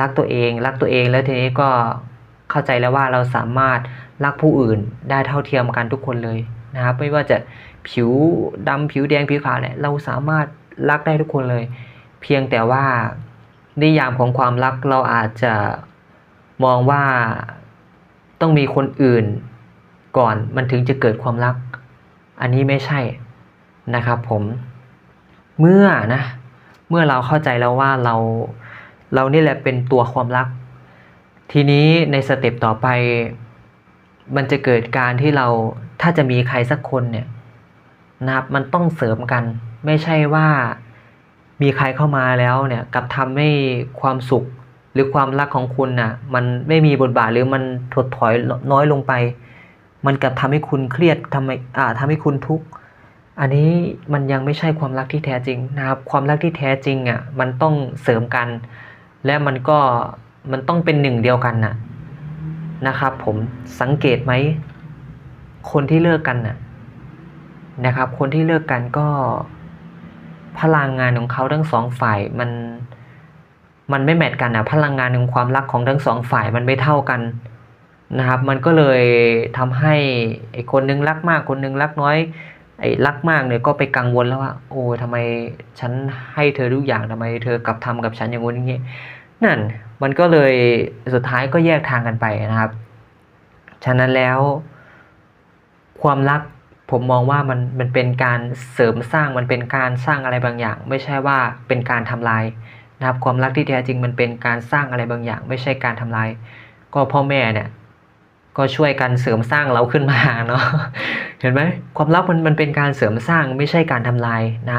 รักตัวเอง รักตัวเองแล้วทีนี้ก็เข้าใจแล้วว่าเราสามารถรักผู้อื่นได้เท่าเทียมกันทุกคนเลยนะครับ ไม่ว่าจะผิวดำผิวแดงผิวขาวเนี่ยเราสามารถรักได้ทุกคนเลย เพียงแต่ว่านิยามของความรักเราอาจจะมองว่าต้องมีคนอื่นก่อนมันถึงจะเกิดความรัก อันนี้ไม่ใช่นะครับผมเมื่อนะ เมื่อเราเข้าใจแล้วว่าเรา เรานี่แหละเป็นตัวความรัก ทีนี้ในสเต็ปต่อไป มันจะเกิดการที่เราถ้าจะมีใครสักคนเนี่ยนะครับมันต้องเสริมกัน ไม่ใช่ว่ามีใครเข้ามาแล้วเนี่ยกลับทำให้ความสุขหรือความรักของคุณน่ะ มันไม่มีบทบาทหรือมันถดถอยน้อยลงไป มันกลับทำให้คุณเครียดทำให้อ่าทำให้คุณทุกข์อันนี้มันยังไม่ใช่ความรักที่แท้จริงนะครับ ความรักที่แท้จริงอะมันต้องเสริมกัน และมันก็มันต้องเป็นหนึ่งเดียวกันน่ะนะครับผมสังเกตไหมคนที่เลิกกันน่ะนะครับ คนที่เลิกกันก็พลังงานของเขาทั้งสองฝ่ายมันมันไม่แมทกันอะพลังงานของความรักของทั้งสองฝ่ายมันไม่เท่ากันนะครับ มันก็เลยทำให้ไอ้คนนึงรักมากคนนึงรักน้อย ไอ้รักมากเนี่ยก็ไปกังวลแล้วว่าโอ้ทำไมฉันให้เธอทุกอย่างทำไมเธอกลับทำกับฉันอย่างงู้นอย่างนี้นั่นมันก็เลยสุดท้ายก็แยกทางกันไปนะครับ ฉะนั้นแล้ว ความรักผมมองว่ามันมันเป็นการเสริมสร้างมันเป็นการสร้างอะไรบางอย่าง ไม่ใช่ว่าเป็นการทำลายนะครับ ความรักที่แท้จริงมันเป็นการสร้างอะไรบางอย่าง ไม่ใช่การทำลาย ก็พ่อแม่เนี่ย ก็ช่วยกันเสริมสร้างเราขึ้นมาเนาะเห็นไหมความรักมันมันเป็นการเสริมสร้างไม่ใช่การทำลายนะครับ